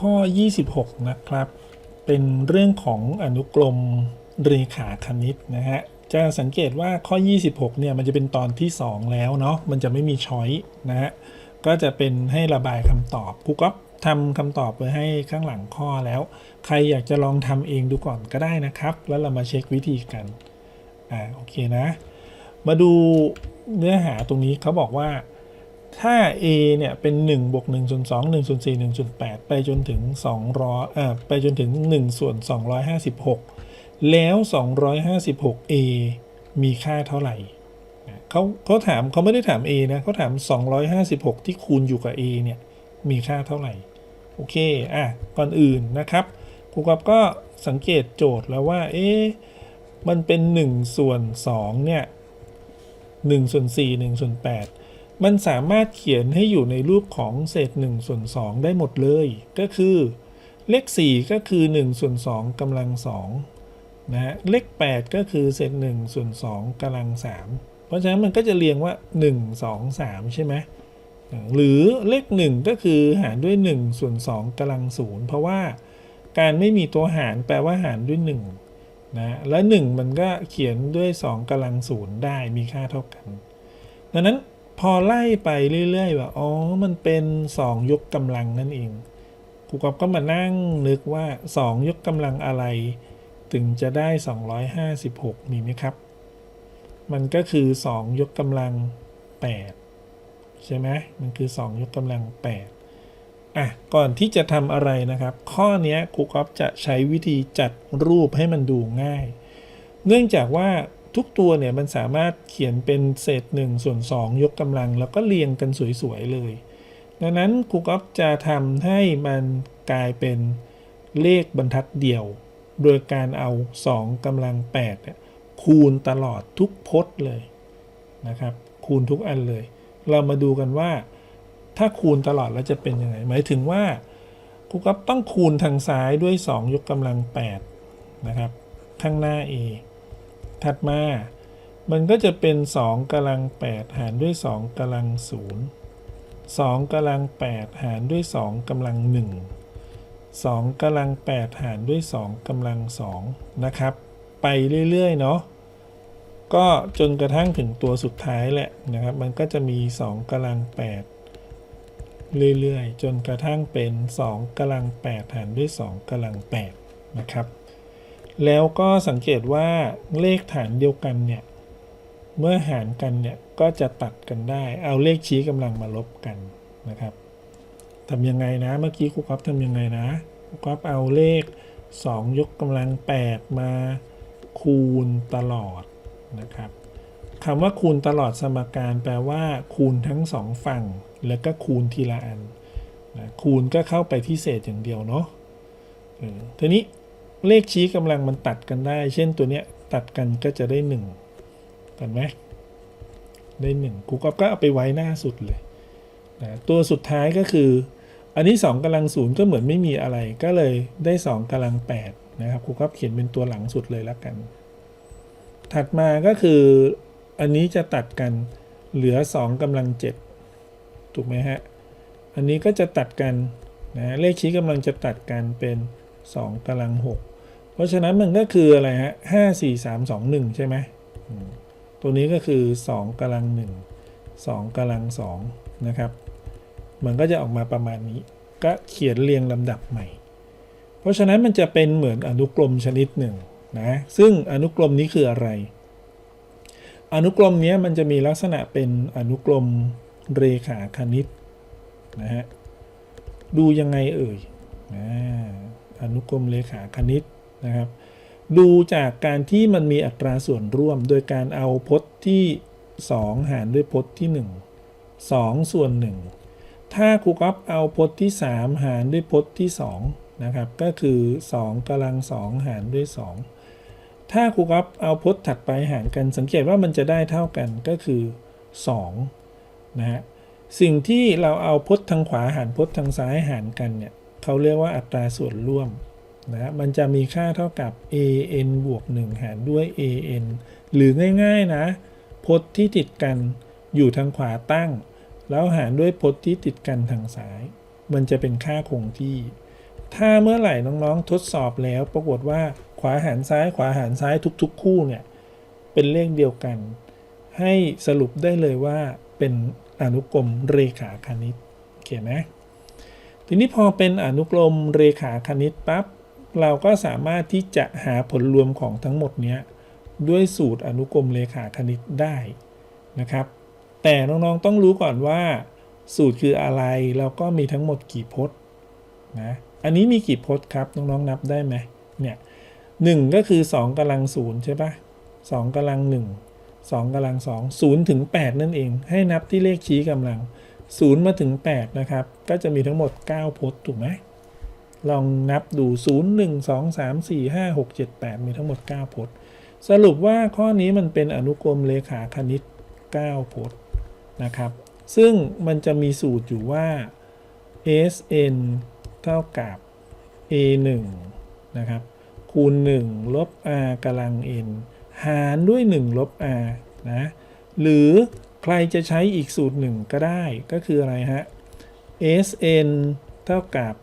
ข้อ 26 นะครับ เป็นเรื่องของอนุกรมเรขาคณิตนะฮะ จะสังเกตว่าข้อ 26 เนี่ย มันจะเป็นตอนที่ 2 แล้วเนาะ มันจะไม่มีช้อยนะฮะ ก็จะเป็นให้ระบายคำตอบครูก๊อฟทำคำตอบไว้ให้ข้างหลังข้อแล้ว ใครอยากจะลองทำเองดูก่อนก็ได้นะครับ แล้วเรามาเช็ควิธีกัน อ่า โอเคนะ มาดูเนื้อหาตรงนี้เขาบอกว่า ถ้า a เนี่ยเป็น1บวก1ส่วน2 1ส่วน4 1ส่วน8ไปจนถึง200อ่าไปจนถึง1ส่วน256 แล้ว 256 a มีค่าเท่าไหร่เขาเขาถามเขาไม่ได้ถาม a นะเขาถาม 256 ที่คูณอยู่กับ a เนี่ยมีค่าเท่าไหร่ โอเค อะ ก่อนอื่นนะครับครูกับก็สังเกตโจทย์แล้วว่า เอ๊ะมันเป็น 1 ส่วน2เนี่ย1ส่วน4 1ส่วน8 มันสามารถเขียนให้อยู่ในรูปของเศษ1ส่วน2ได้หมดเลย ก็คือ เลข 4 ก็คือ1ส่วน2กำลัง2นะฮะเลข 8 ก็คือเศษ1ส่วน2กำลัง 3 เพราะฉะนั้นมันก็จะเรียงว่า 1 2 3 ใช่ไหมหรือเลข 1 ก็คือหารด้วย1ส่วน2กำลัง0เพราะว่าการไม่มีตัวหารแปลว่าหารด้วย1นะและ 1 มันก็เขียนด้วย 2กำลัง0ได้มีค่าเท่ากัน ดังนั้น พอไล่ไปเรื่อยๆว่าอ๋อ มันเป็น2ยกกำลังนั่นเองครูกอบก็มานั่งนึกว่า2ยกกำลังอะไร ถึงจะได้ 256 มีไหมครับ มันก็คือ 2 ยกกำลัง 8 ใช่ไหมมันคือ 2 ยกกำลัง 8 อะ ก่อนที่จะทำอะไรนะครับ ข้อนี้ครูกอฟจะใช้วิธีจัดรูปให้มันดูง่าย เนื่องจากว่า ทุกตัวเนี่ยมันสามารถเขียนเป็นเศษ1ส่วน2 ยกกำลัง แล้วก็เรียงกันสวยๆเลย ดังนั้นครูกอฟจะทำให้มันกลายเป็นเลขบรรทัดเดียว โดยการเอา 2กำลัง8เนี่ยคูณตลอดทุกพจน์เลยนะครับ คูณทุกอันเลย เรามาดูกันว่า ถ้าคูณตลอดแล้วจะเป็นยังไง หมายถึงว่าครูก๊อฟต้องคูณทางซ้ายด้วย 2 ยกกำลัง8นะครับข้างหน้า a ถัดมา มันก็จะเป็น 2กำลัง 8 หารด้วย 2กำลัง 0 2กำลัง 8 หารด้วย 2กำลัง 1 2กำลัง 8 หารด้วย 2กำลัง 2 นะครับ ไปเรื่อย ๆ เนาะก็จนกระทั่งถึงตัวสุดท้ายแหละนะครับ มันก็จะมี 2กำลัง 8 เรื่อย ๆ จนกระทั่งเป็น 2กำลัง 8 หารด้วย 2กำลัง 8 นะครับ แล้วก็สังเกตว่าเลขฐานเดียวกันเนี่ย เมื่อหารกันเนี่ย ก็จะตัดกันได้ เอาเลขชี้กำลังมาลบกันนะครับทำยังไงนะ เมื่อกี้ครูก๊อฟทำยังไงนะครูก๊อฟเอาเลข 2 ยกกำลัง 8 มาคูณตลอดนะครับคำว่าคูณตลอดสมการแปลว่า คูณทั้งสองฝั่ง แล้วก็คูณทีละอันนะคูณก็เข้าไปที่เศษอย่างเดียวเนาะทีนี้ เลขชี้กำลังมันตัดกันได้ เช่นตัวเนี้ยตัดกันก็จะได้1เห็นไหมได้1ครูก๊อฟก็เอาไปไว้หน้าสุดเลยนะตัวสุดท้ายก็คือ อันนี้ 2กำลังศูนย์ก็เหมือนไม่มีอะไรก็เลยได้ 2กำลัง8นะครับครูก๊อฟเขียนเป็นตัวหลังสุดเลยแล้วกัน ถัดมาก็คืออันนี้จะตัดกันเหลือ 2กำลัง7ถูกไหมฮะ อันนี้ก็จะตัดกันนะเลขชี้กำลังจะตัดกันเป็น 2กำลัง6 ราะฉะนั้นมันก็คืออะไรฮะ5 4 3 2 1ใช่ไหมตัวนี้ก็คือ2กำลัง1 2กำลัง2นะครับ มันก็จะออกมาประมาณนี้ ก็เขียนเรียงลำดับใหม่ เพราะฉะนั้นมันจะเป็นเหมือนอนุกรมชนิดหนึ่งนะ ซึ่งอนุกรมนี้คืออะไร อนุกรมนี้มันจะมีลักษณะเป็นอนุกรมเรขาคณิตนะฮะ ดูยังไงเอ่ยอนุกรมเรขาคณิต นะครับ ดูจากการที่มันมีอัตราส่วนร่วม โดยการเอาพจน์ที่ 2 หารด้วยพจน์ที่ 1 2 ส่วน 1 ถ้าครูก๊อฟเอาพจน์ที่ 3 หารด้วยพจน์ที่ 2 นะครับ ก็คือ 2กำลัง 2 หารด้วย 2 ถ้าครูก๊อฟเอาพจน์ถัดไปหารกัน สังเกตว่ามันจะได้เท่ากันก็คือ 2 นะฮะสิ่งที่เราเอาพจน์ทางขวาหารพจน์ทางซ้ายหารกันเนี่ยเขาเรียกว่าอัตราส่วนร่วม นะมันจะมีค่าเท่ากับ an บวก 1 หารด้วย an หรือง่ายๆนะพจน์ที่ติดกันอยู่ทางขวาตั้ง แล้วหารด้วยพจน์ที่ติดกันทางซ้าย มันจะเป็นค่าคงที่ ถ้าเมื่อไหร่น้องๆทดสอบแล้วปรากฏว่าขวาหารซ้ายขวาหารซ้ายทุก ๆ คู่เนี่ยเป็นเลขเดียวกัน ให้สรุปได้เลยว่าเป็นอนุกรมเรขาคณิตโอเคไหมทีนี้พอเป็นอนุกรมเรขาคณิตปั๊บ เราก็สามารถที่จะหาผลรวมของทั้งหมดเนี้ยด้วยสูตรอนุกรมเรขาคณิตได้นะครับ แต่น้องๆต้องรู้ก่อนว่า สูตรคืออะไรแล้วก็มีทั้งหมดกี่พจน์นะอันนี้มีกี่พจน์ครับน้องๆนับได้ไหมเนี่ยหนึ่งก็คือ 2กำลังศูนย์ใช่ปะสองกำลังหนึ่งสองกำลังสองศูนย์ถึง8นั่นเอง ให้นับที่เลขชี้กำลังศูนย์มาถึง8นะครับ ก็จะมีทั้งหมด9พจน์ถูกไหม ลองนับดู 0 1 2 3 4 5 6 7 8 มีทั้งหมด 9 พจน์ สรุปว่าข้อนี้มันเป็นอนุกรมเลขาคณิต 9 พจน์นะครับ ซึ่งมันจะมีสูตรอยู่ว่า sn เท่ากับ a 1 นะครับ คูณ 1 ลบ r กำลัง n หารด้วย 1 ลบ r นะ หรือใครจะใช้อีกสูตรหนึ่งก็ได้ก็คืออะไรฮะ sn เท่ากับ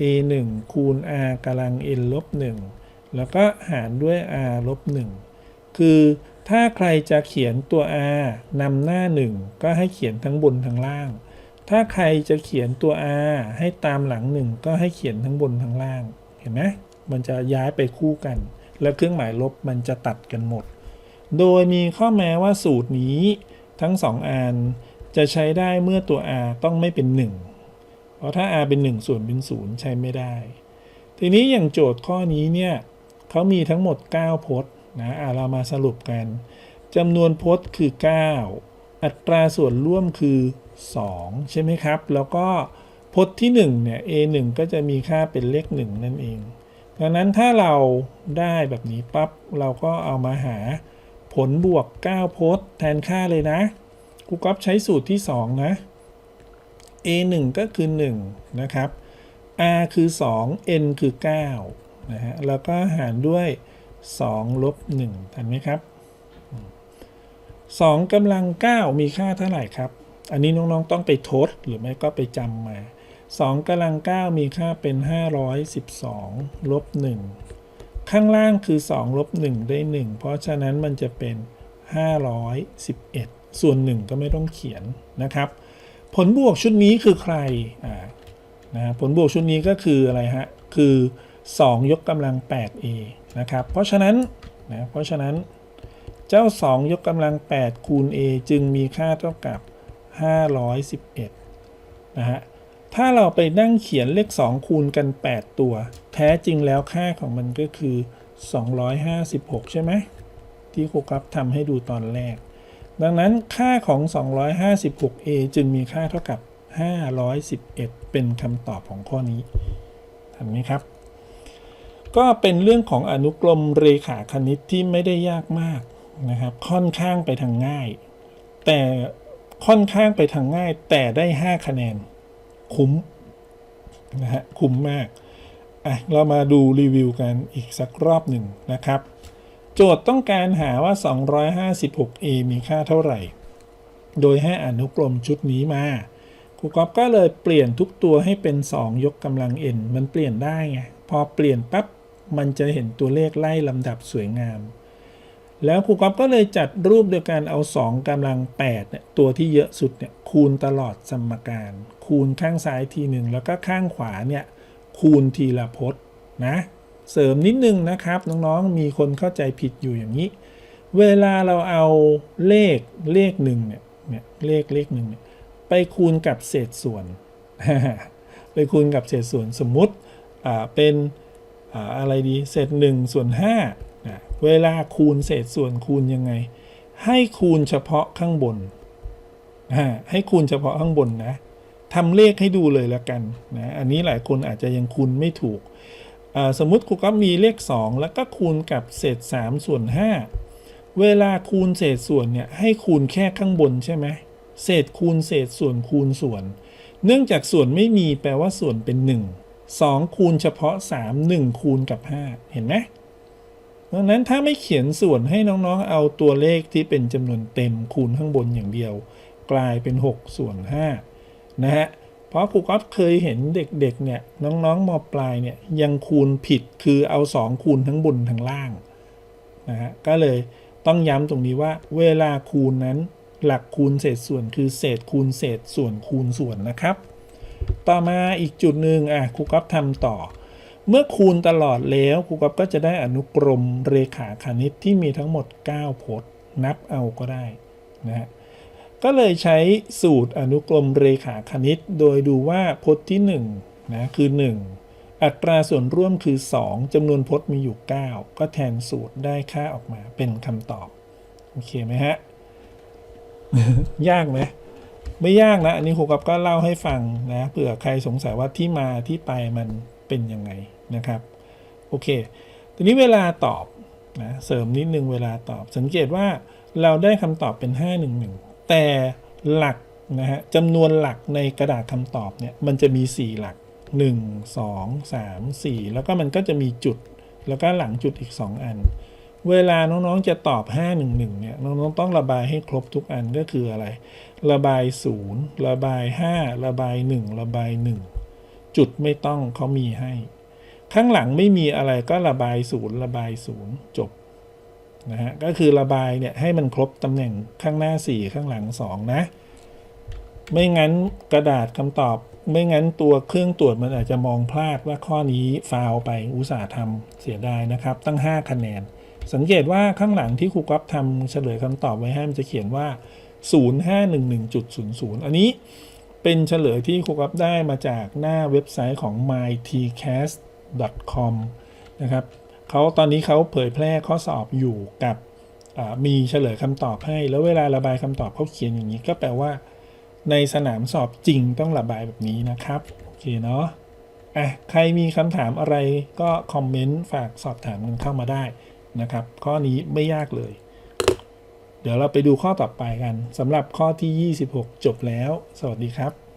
a 1คูณ r กำลัง n ลบ1แล้วก็หารด้วย r ลบ1คือถ้าใครจะเขียนตัว r นำหน้า 1 ก็ให้เขียนทั้งบนทั้งล่าง ถ้าใครจะเขียนตัว r ให้ตามหลัง 1 ก็ให้เขียนทั้งบนทั้งล่าง เห็นไหมมันจะย้ายไปคู่กัน แล้วเครื่องหมายลบมันจะตัดกันหมด โดยมีข้อแม้ว่าสูตรนี้ทั้ง 2อันจะใช้ได้เมื่อตัว r ต้องไม่เป็น 1 เพราะถ้า r เป็น 1 ส่วนเป็น 0 ใช้ไม่ได้ ทีนี้อย่างโจทย์ข้อนี้เนี่ยเขามีทั้งหมด 9 พจน์นะะเรามาสรุปกันจำนวนพจน์คือ 9 อัตราส่วนร่วมคือ 2 ใช่ไหมครับ แล้วก็พจน์ที่1เนี่ย a 1ก็จะมีค่าเป็นเลข 1 นั่นเอง ดังนั้นถ้าเราได้แบบนี้ปั๊บเราก็เอามาหาผลบวก 9 พจน์แทนค่าเลยนะครูก๊อฟใช้สูตรที่ 2 นะ a 1ก็คือ 1 นะครับ r คือ 2 n คือ9นะฮะ แล้วก็หารด้วย 2 ลบ 1 ทันไหมครับ 2กำลัง 9 มีค่าเท่าไหร่ครับ อันนี้น้องๆต้องไปทดหรือไม่ก็ไปจำมา 2กำลัง 9 มีค่าเป็น 512 ลบ 1 ข้างล่างคือ 2 ลบ 1 ได้ 1 เพราะฉะนั้นมันจะเป็น 511 ส่วน 1 ก็ไม่ต้องเขียนนะครับ ผลบวกชุดนี้คือใครอ่านะผลบวกชุดนี้ก็คืออะไรฮะ คือ 2 ยกกำลัง 8a นะครับ เพราะฉะนั้นนะเพราะฉะนั้นเจ้า 2 ยกกำลัง 8 คูณ a จึงมีค่าเท่ากับ 511 นะฮะ ถ้าเราไปนั่งเขียนเลข 2 คูณกัน 8 ตัว แท้จริงแล้วค่าของมันก็คือ 256 ใช่ไหมที่ครูครับทำให้ดูตอนแรก ดังนั้นค่าของ 256a จึงมีค่าเท่ากับ 511 เป็นคำตอบของข้อนี้ทันไหมครับ ก็เป็นเรื่องของอนุกรมเรขาคณิตที่ไม่ได้ยากมากนะครับ ค่อนข้างไปทางง่าย แต่ค่อนข้างไปทางง่าย แต่ได้ 5 คะแนน คุ้มนะฮะคุ้มมากอะเรามาดูรีวิวกันอีกสักรอบหนึ่งนะครับ โจทย์ต้องการหาว่า 256a มีค่าเท่าไหร่ โดยให้อนุกรมชุดนี้มาครูก๊อฟก็เลยเปลี่ยนทุกตัวให้เป็น 2 ยกกำลัง n มันเปลี่ยนได้ไง พอเปลี่ยนปั๊บ มันจะเห็นตัวเลขไล่ลำดับสวยงาม แล้วครูก๊อฟก็เลยจัดรูปโดยการเอา 2กำลัง8เนี่ยตัวที่เยอะสุดเนี่ยคูณตลอดสมการ คูณข้างซ้ายทีหนึ่งแล้วก็ข้างขวาเนี่ยคูณทีละพจน์นะ เสริมนิดนึงนะครับ น้องๆมีคนเข้าใจผิดอยู่อย่างนี้ เวลาเราเอาเลขเลขหนึ่งเนี่ยเนี่ยเลขเลขหนึ่งเนี่ยไปคูณกับเศษส่วน ไปคูณกับเศษส่วนสมมุติอ่าเป็นอ่าอะไรดีเศษ1ส่วน5นะเวลาคูณเศษส่วนคูณยังไง ให้คูณเฉพาะข้างบนอ่าให้คูณเฉพาะข้างบนนะทำเลขให้ดูเลยละกันนะอันนี้หลายคนอาจจะยังคูณไม่ถูก สมมุติครูก็มีเลข 2 แล้วก็คูณกับเศษ 3 ส่วน 5 เวลาคูณเศษส่วนเนี่ยให้คูณแค่ข้างบนใช่ไหมเศษคูณเศษส่วนคูณส่วน เนื่องจากส่วนไม่มีแปลว่าส่วนเป็น 1 2 คูณเฉพาะ 3 1 คูณกับ 5 เห็นไหมดังนั้นถ้าไม่เขียนส่วนให้น้องๆ เอาตัวเลขที่เป็นจำนวนเต็มคูณข้างบนอย่างเดียว กลายเป็น 6 ส่วน5นะฮะ เพราะครูก๊อฟเคยเห็นเด็กๆเนี่ยน้องๆมปลายเนี่ยยังคูณผิดคือเอา 2 คูณทั้งบนทั้งล่างนะฮะก็เลยต้องย้ำตรงนี้ว่าเวลาคูณนั้นหลักคูณเศษส่วนคือเศษคูณเศษส่วนคูณส่วนนะครับ ต่อมาอีกจุดหนึ่งอะครูก๊อฟทำต่อ เมื่อคูณตลอดแล้วครูก๊อฟก็จะได้อนุกรมเรขาคณิตที่มีทั้งหมด 9 พจน์ นับเอาก็ได้นะฮะ ก็เลยใช้สูตรอนุกรมเรขาคณิต โดยดูว่าพจน์ที่1นะคือ 1 อัตราส่วนร่วมคือ 2จำนวนพจน์มีอยู่ 9 ก็แทนสูตรได้ค่าออกมาเป็นคำตอบ โอเคไหมฮะ ยากไหมไม่ยากนะ อันนี้ครูกับก็เล่าให้ฟังนะเผื่อใครสงสัยว่าที่มาที่ไปมันเป็นยังไงนะครับ โอเค ทีนี้เวลาตอบนะเสริมนิดนึงเวลาตอบ สังเกตว่าเราได้คำตอบเป็น 511 แต่หลักนะฮะจำนวนหลักในกระดาษคำตอบเนี่ยมันจะมี 4 หลัก 1 2 3 4 แล้วก็มันก็จะมีจุด แล้วก็หลังจุดอีก 2 อัน เวลาน้องๆจะตอบ 511เนี่ยน้องๆต้องระบายให้ครบทุกอันก็คืออะไร ระบาย 0 ระบาย 5 ระบาย 1 ระบาย 1 จุดไม่ต้องเขามีให้ ข้างหลังไม่มีอะไรก็ระบาย 0 ระบาย 0 จบ นะฮะก็คือระบายเนี่ยให้มันครบตำแหน่งข้างหน้า 4 ข้างหลัง 2 นะ ไม่งั้นกระดาษคำตอบ ไม่งั้นตัวเครื่องตรวจมันอาจจะมองพลาดว่าข้อนี้ฟาวไปอุตสาห์ทำเสียดายนะครับ ตั้ง 5 คะแนน สังเกตว่าข้างหลังที่ครูก๊อฟทำเฉลยคำตอบไว้ให้มันจะเขียนว่า 0511.00 อันนี้เป็นเฉลยที่ครูก๊อฟได้มาจากหน้าเว็บไซต์ของ mytcast.com นะครับ เขาตอนนี้เขาเผยแพร่ข้อสอบอยู่กับมีเฉลยคำตอบให้ แล้วเวลาระบายคำตอบเขาเขียนอย่างนี้ก็แปลว่า ในสนามสอบจริงต้องระบายแบบนี้นะครับโอเคเนาะอะใครมีคำถามอะไรก็คอมเมนต์ฝากสอบถามกันเข้ามาได้นะครับ ข้อนี้ไม่ยากเลย เดี๋ยวเราไปดูข้อต่อไปกันสำหรับข้อที่ 26 จบแล้ว สวัสดีครับ